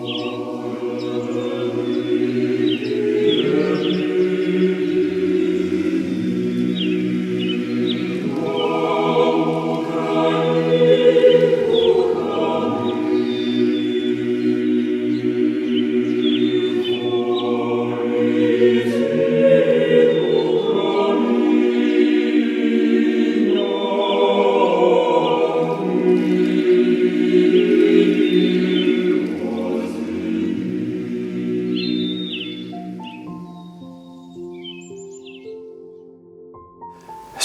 Música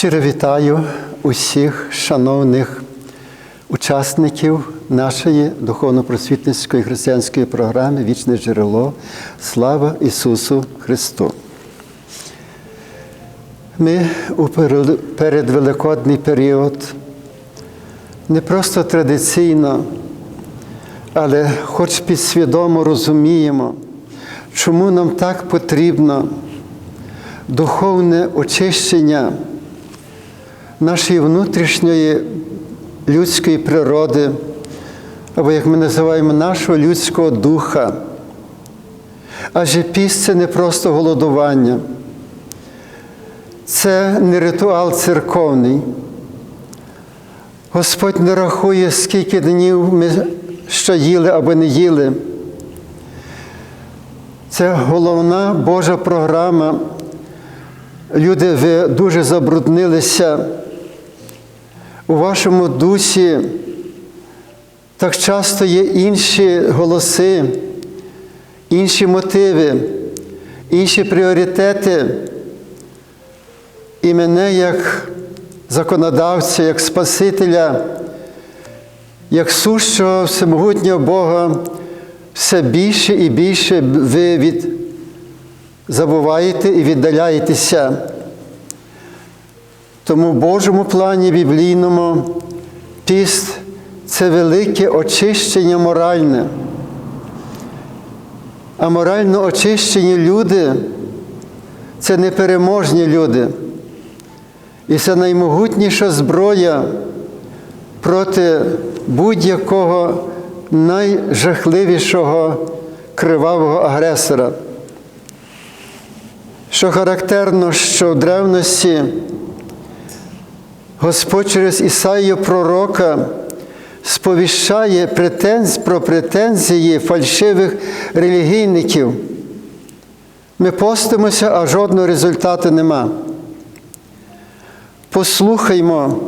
Щиро вітаю усіх шановних учасників нашої духовно-просвітницької християнської програми Вічне джерело. Слава Ісусу Христу! Ми у передвеликодний період не просто традиційно, але хоч підсвідомо розуміємо, чому нам так потрібно духовне очищення нашої внутрішньої людської природи, або, як ми називаємо, нашого людського духа. Адже піст це не просто голодування, це не ритуал церковний. Господь не рахує, скільки днів ми що їли або не їли. Це головна Божа програма. Люди, ви дуже забруднилися у вашому дусі. Так часто є інші голоси, інші мотиви, інші пріоритети. І мене як законодавця, як Спасителя, як сущого всемогутнього Бога, все більше і більше ви від забуваєте і віддаляєтеся. Тому в Божому плані біблійному піст це велике очищення моральне. А морально очищені люди це непереможні люди. І це наймогутніша зброя проти будь-якого найжахливішого кривавого агресора. Що характерно, що в древності Господь через Ісаїю пророка сповіщає претенз, про претензії фальшивих релігійників. Ми постимося, а жодного результату нема. Послухаймо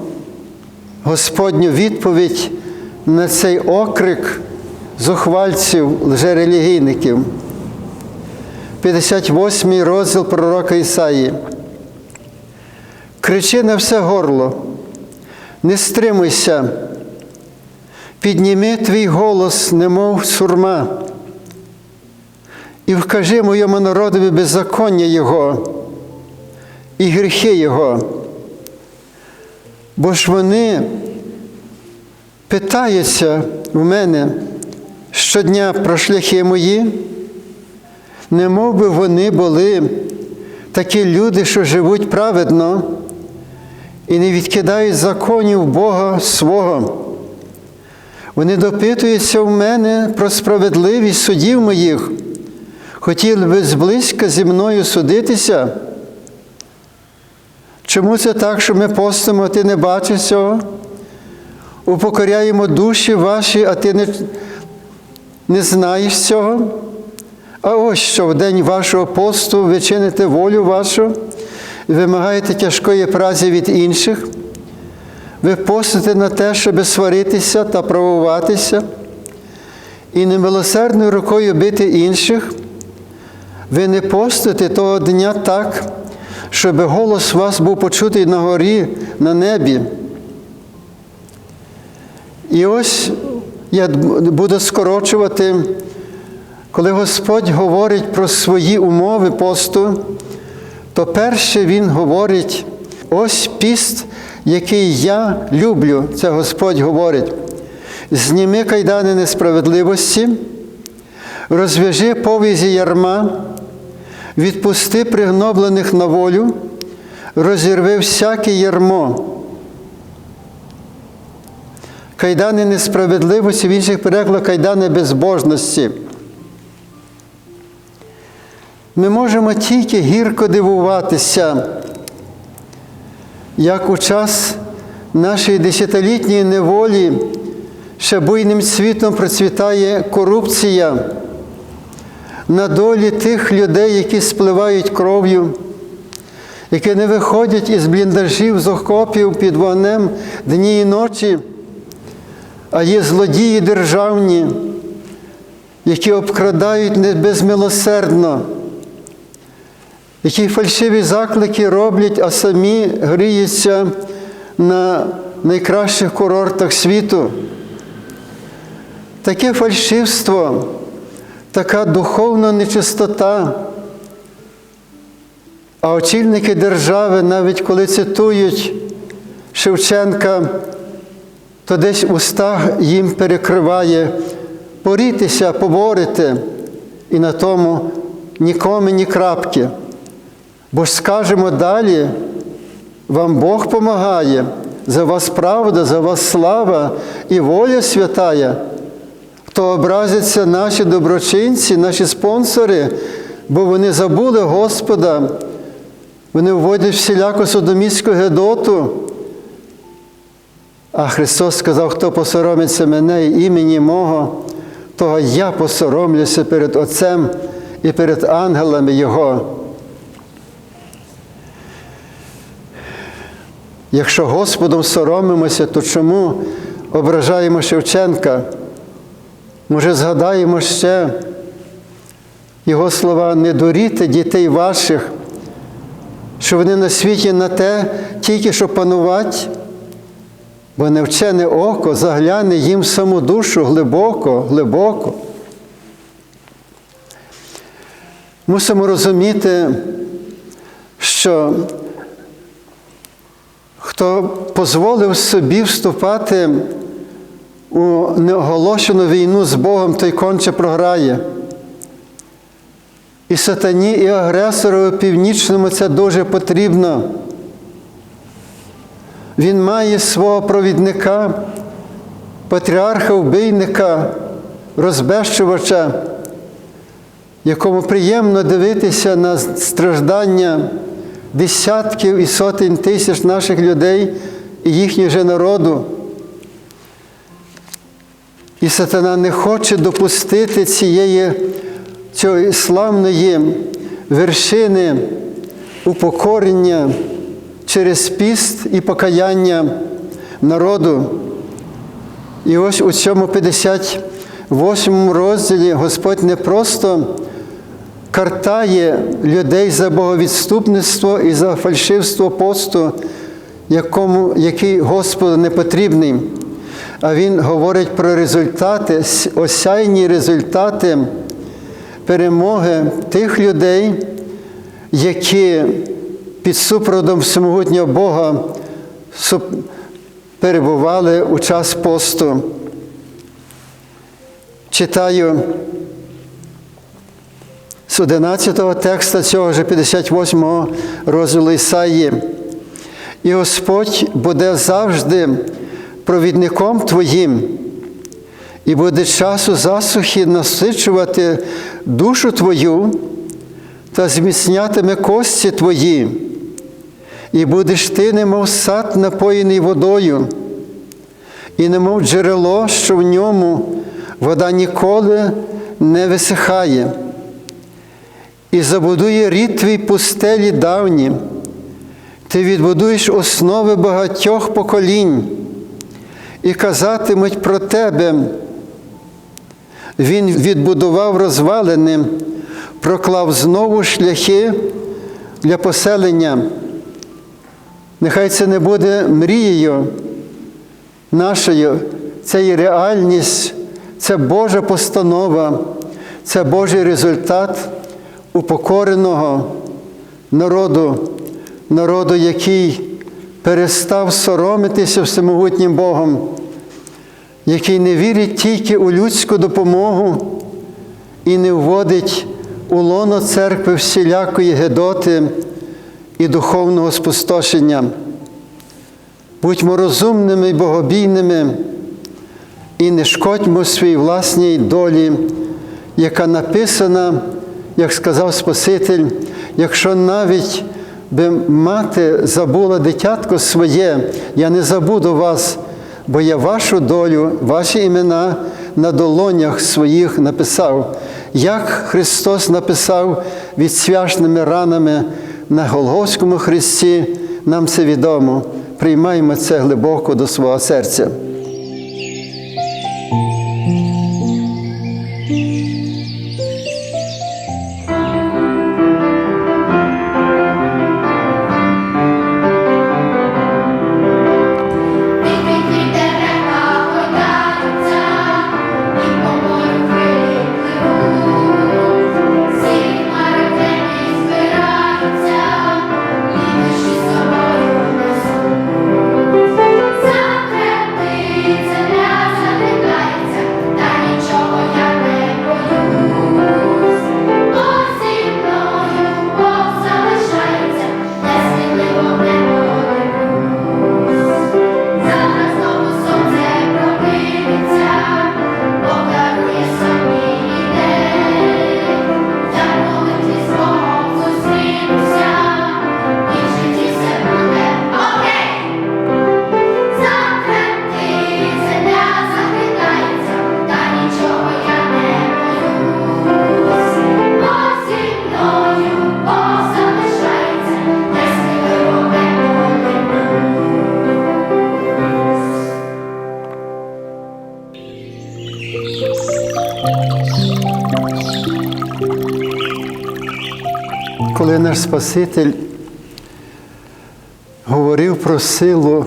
Господню відповідь на цей окрик зухвальців лжерелігійників. 58 розділ пророка Ісаї. Кричи на все горло, не стримуйся, підніми твій голос, немов сурма, і вкажи моєму народові беззаконня Його і гріхи Його. Бо ж вони питаються в мене щодня про шляхи мої, не мов би вони були такі люди, що живуть праведно і не відкидають законів Бога свого. Вони допитуються в мене про справедливість судів моїх, хотіли би зблизька зі мною судитися. Чому це так, що ми постимо, а ти не бачиш цього? Упокоряємо душі ваші, а ти не, не знаєш цього? А ось що в день вашого посту ви чините волю вашу вимагаєте тяжкої праці від інших. Ви постите на те, щоб сваритися та правуватися, і немилосердною рукою бити інших. Ви не постите того дня так, щоб голос вас був почутий на горі, на небі. І ось я буду скорочувати, коли Господь говорить про свої умови посту, то перше Він говорить, ось піст, який я люблю, це Господь говорить. Зніми кайдани несправедливості, розв'яжи повізі ярма, відпусти пригноблених на волю, розірви всяке ярмо. Кайдани несправедливості, в інших перекладах кайдани безбожності. Ми можемо тільки гірко дивуватися, як у час нашої десятилітньої неволі ще буйним світом процвітає корупція на долі тих людей, які спливають кров'ю, які не виходять із бліндажів, з окопів під вогнем дні і ночі, а є злодії державні, які обкрадають безмилосердно, які фальшиві заклики роблять, а самі гріються на найкращих курортах світу. Таке фальшивство, така духовна нечистота. А очільники держави, навіть коли цитують Шевченка, то десь уста їм перекриває порітися, поборити, і на тому нікому ні крапки. Бо ж скажемо далі, вам Бог помагає, за вас правда, за вас слава і воля святая. Хто образиться наші доброчинці, наші спонсори, бо вони забули Господа, вони вводять всіляку содоміську гедоту. А Христос сказав, хто посоромиться мене і імені мого, того я посоромлюся перед Отцем і перед ангелами Його. Якщо Господом соромимося, то чому ображаємо Шевченка? Може, згадаємо ще його слова не дуріте дітей ваших, що вони на світі на те, тільки що панувати, бо невчене око загляне їм саму душу глибоко, глибоко. Мусимо розуміти, що хто дозволив собі вступати у неоголошену війну з Богом, той конче програє. І сатані, і агресору північному це дуже потрібно. Він має свого провідника, патріарха вбийника, розбещувача, якому приємно дивитися на страждання десятків і сотень тисяч наших людей і їхнього же народу. І сатана не хоче допустити цієї цієї славної вершини упокорення через піст і покаяння народу. І ось у цьому 58 розділі Господь не просто картає людей за боговідступництво і за фальшивство посту, якому, який Господу не потрібний. А Він говорить про результати, осяйні результати перемоги тих людей, які під супроводом всемогутнього Бога перебували у час посту. Читаю з 11 текста цього ж 58 розділу Ісаї. І Господь буде завжди провідником Твоїм, і буде часу засухи насичувати душу Твою та зміцнятиме кості Твої, і будеш ти, немов сад, напоєний водою, і немов джерело, що в ньому вода ніколи не висихає, і забудує рід твій пустелі давні, ти відбудуєш основи багатьох поколінь і казатимуть про тебе. Він відбудував розвалини, проклав знову шляхи для поселення. Нехай це не буде мрією нашою, це є реальність, це Божа постанова, це Божий результат упокореного народу, народу, який перестав соромитися всемогутнім Богом, який не вірить тільки у людську допомогу і не вводить у лоно церкви всілякої гедоти і духовного спустошення. Будьмо розумними і богобійними і не шкодьмо своїй власній долі, яка написана як сказав Спаситель, якщо навіть би мати забула дитятко своє, я не забуду вас, бо я вашу долю, ваші імена на долонях своїх написав, як Христос написав відсвяшними ранами на Голгофському Христі, нам це відомо. Приймаємо це глибоко до свого серця. Наш Спаситель говорив про силу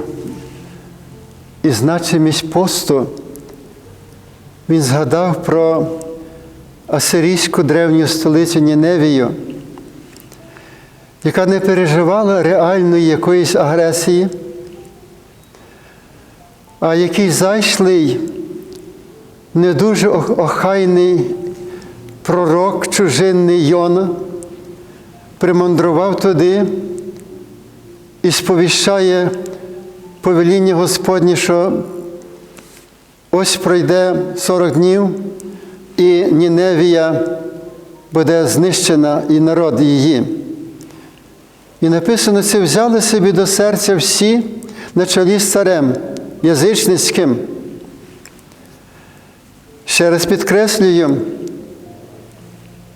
і значимість посту, він згадав про асирійську древню столицю Ніневію, яка не переживала реальної якоїсь агресії, а який зайшлий, не дуже охайний пророк чужинний Йона примандрував туди і сповіщає повеління Господнє, що ось пройде 40 днів, і Ніневія буде знищена, і народ її. І написано, це взяли собі до серця всі на чолі з царем язичницьким. Ще раз підкреслюю,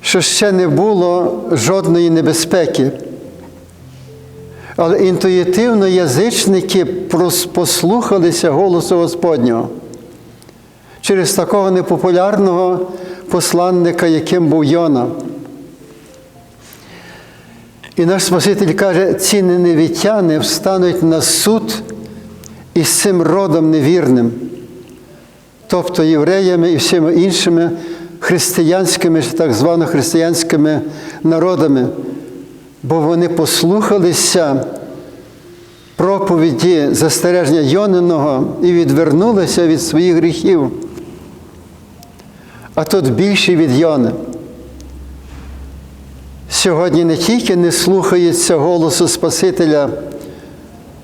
що ще не було жодної небезпеки. Але інтуїтивно язичники послухалися голосу Господнього через такого непопулярного посланника, яким був Йона. І наш Спаситель каже, ці неневітяни встануть на суд із цим родом невірним, тобто євреями і всіма іншими християнськими, так звано християнськими народами, бо вони послухалися проповіді застереження Йониного і відвернулися від своїх гріхів. А тут більші від Йони. Сьогодні не тільки не слухаються голосу Спасителя,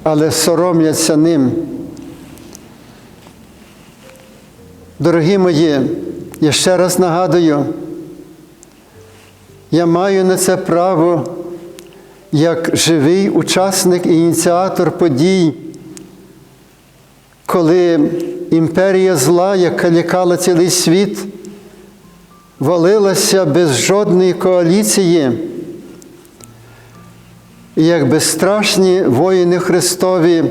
але соромляться ним. Дорогі мої, я ще раз нагадую, я маю на це право як живий учасник і ініціатор подій, коли імперія зла, яка лякала цілий світ, валилася без жодної коаліції, і як безстрашні воїни Христові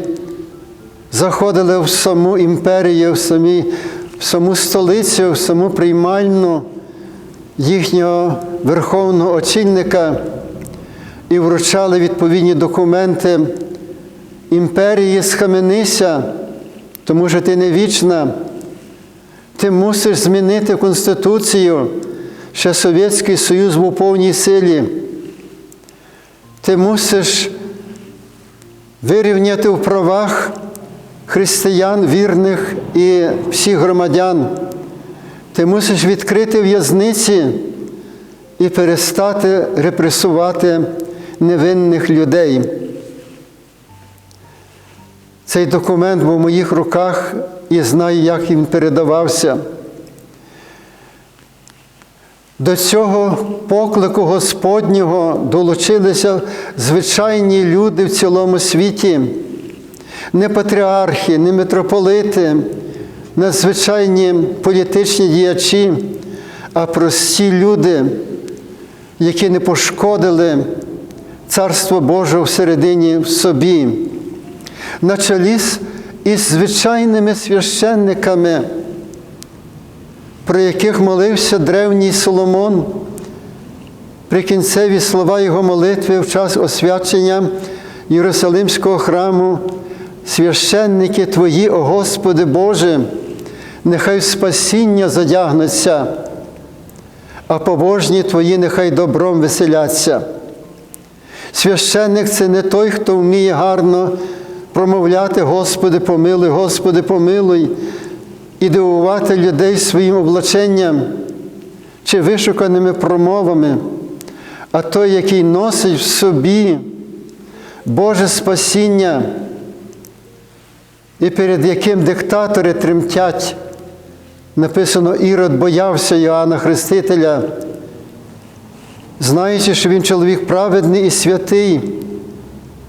заходили в саму імперію, в, самі, саму столицю, в саму приймальну їхнього верховного очільника і вручали відповідні документи імперії схаменися, тому що ти не вічна. Ти мусиш змінити Конституцію. Ще Совєтський Союз був у повній силі. Ти мусиш вирівняти в правах християн вірних і всіх громадян. Ти мусиш відкрити в'язниці і перестати репресувати невинних людей. Цей документ був в моїх руках і знаю, як він передавався. До цього поклику Господнього долучилися звичайні люди в цілому світі, не патріархи, не митрополити, не звичайні політичні діячі, а прості люди, які не пошкодили Царство Боже всередині в собі, на чолі із звичайними священниками про яких молився древній Соломон, прикінцеві слова його молитви в час освячення Єрусалимського храму, священники Твої, о Господи Боже, нехай спасіння задягнуться, а побожні Твої нехай добром веселяться. Священник це не той, хто вміє гарно промовляти Господи, помилуй, Господи, помилуй, і дивувати людей своїм облаченням чи вишуканими промовами, а той, який носить в собі Боже спасіння, і перед яким диктатори тремтять. Написано, Ірод боявся Йоанна Хрестителя, знаючи, що він чоловік праведний і святий,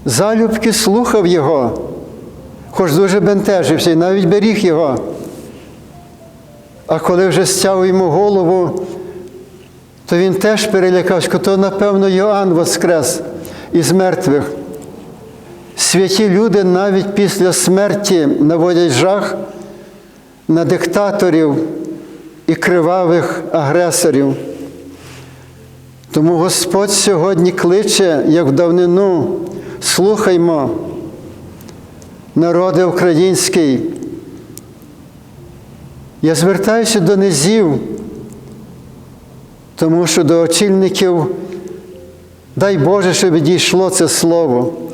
залюбки слухав його, хоч дуже бентежився і навіть беріг його. А коли вже стяв йому голову, то він теж перелякався, то, напевно, Йоанн воскрес із мертвих. Святі люди навіть після смерті наводять жах на диктаторів і кривавих агресорів. Тому Господь сьогодні кличе, як в давнину, слухаймо, народи український. Я звертаюся до низів, тому що до очільників, дай Боже, щоб дійшло це слово.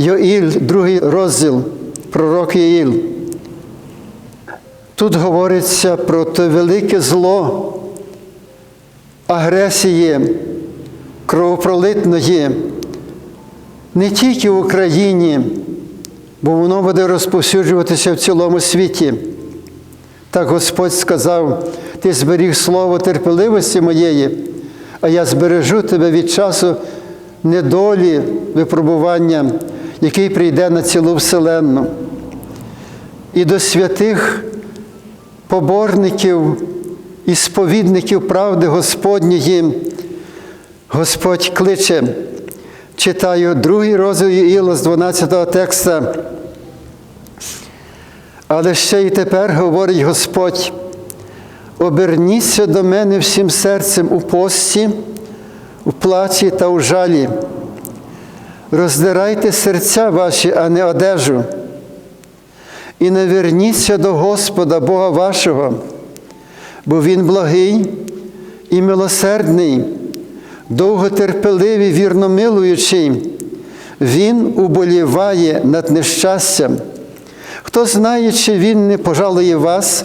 Йоїль, другий розділ, пророк Єїл. Тут говориться про те велике зло агресії кровопролитної не тільки в Україні, бо воно буде розповсюджуватися в цілому світі. Так Господь сказав, ти зберіг слово терпеливості моєї, а я збережу тебе від часу недолі випробування, який прийде на цілу вселенну. І до святих поборників і сповідників правди Господньої Господь кличе. Читаю другий розділ Іла з 12 текста. Але ще й тепер говорить Господь, оберніться до мене всім серцем у пості, у плачі та у жалі. Роздирайте серця ваші, а не одежу. І не верніться до Господа Бога вашого, бо Він благий і милосердний, довготерпеливий, вірномилуючий. Він уболіває над нещастям. Хто знає, чи Він не пожалує вас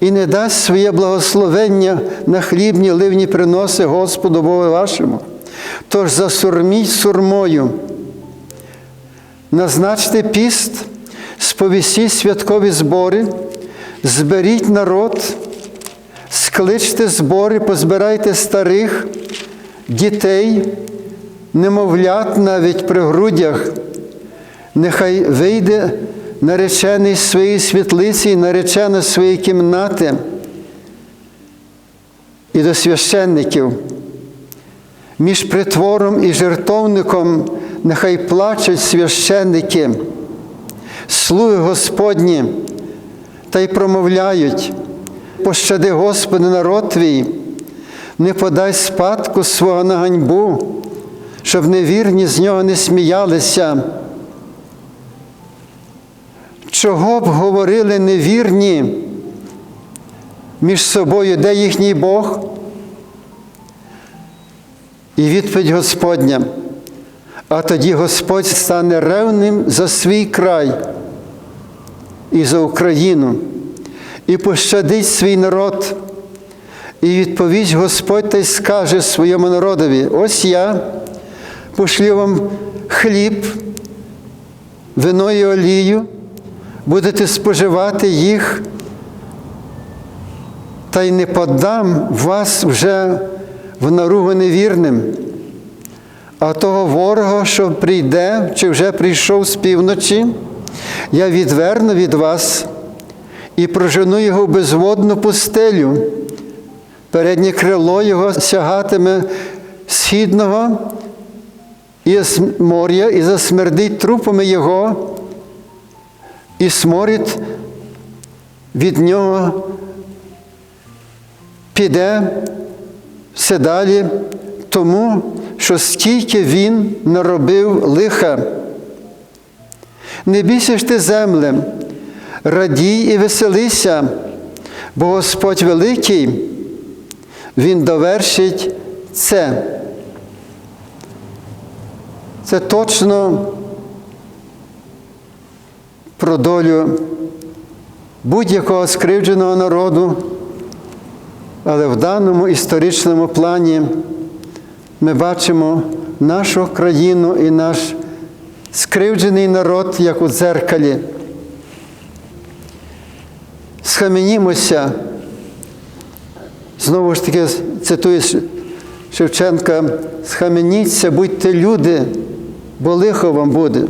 і не дасть своє благословення на хлібні ливні приноси Господу Богу вашому, тож засурміть сурмою, назначте піст, сповістіть святкові збори, зберіть народ, скличте збори, позбирайте старих, дітей, немовлят навіть при грудях, нехай вийде наречений з своєї світлиці і наречена з своєї кімнати. І до священників. Між притвором і жертовником нехай плачуть священники, слуги Господні, та й промовляють, пощади, Господи, народ твій, не подай спадку свого на ганьбу, щоб невірні з нього не сміялися. Чого б говорили невірні між собою, де їхній Бог? І відповідь Господня. А тоді Господь стане ревним за свій край і за Україну, і пощадить свій народ. І відповість Господь та й скаже своєму народові: ось я пошлю вам хліб, вино і олію, будете споживати їх, та й не подам вас вже в наругу невірним, а того ворога, що прийде чи вже прийшов з півночі, я відверну від вас і прожену його в безводну пустелю. Переднє крило його сягатиме східного із моря і засмердить трупами його, і сморід від нього піде все далі, тому що стільки він наробив лиха. Не бійся ж ти землем, радій і веселися, бо Господь великий, Він довершить це. Це точно про долю будь-якого скривдженого народу, але в даному історичному плані ми бачимо нашу країну і наш скривджений народ, як у дзеркалі. Схаменімося, знову ж таки цитую Шевченка, схаменіться, будьте люди, бо лихо вам буде.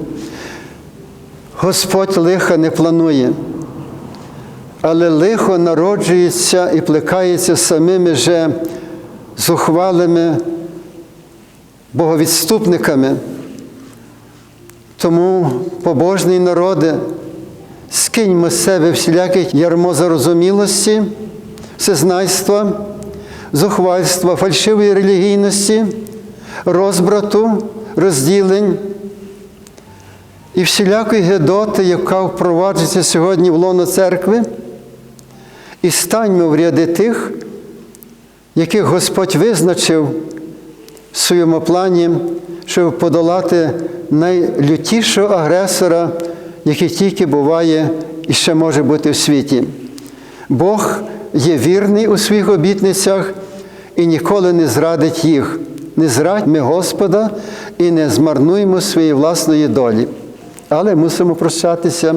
Господь лиха не планує, але лихо народжується і плекається самими же зухвалими боговідступниками. Тому, побожний народи, скиньмо з себе всіляке ярмо зарозумілості, всезнайства, зухвальства, фальшивої релігійності, розбрату, розділень і всілякої гедоти, яка впроваджується сьогодні в лоно церкви, і станьмо в ряди тих, яких Господь визначив своєму плані, щоб подолати найлютішого агресора, який тільки буває і ще може бути в світі. Бог є вірний у своїх обітницях і ніколи не зрадить їх. Не зрадьмо Господа і не змарнуємо своєї власної долі. Але мусимо прощатися.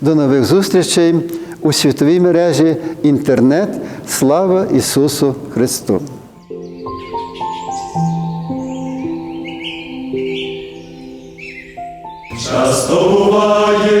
До нових зустрічей у світовій мережі інтернет. Слава Ісусу Христу! забуває.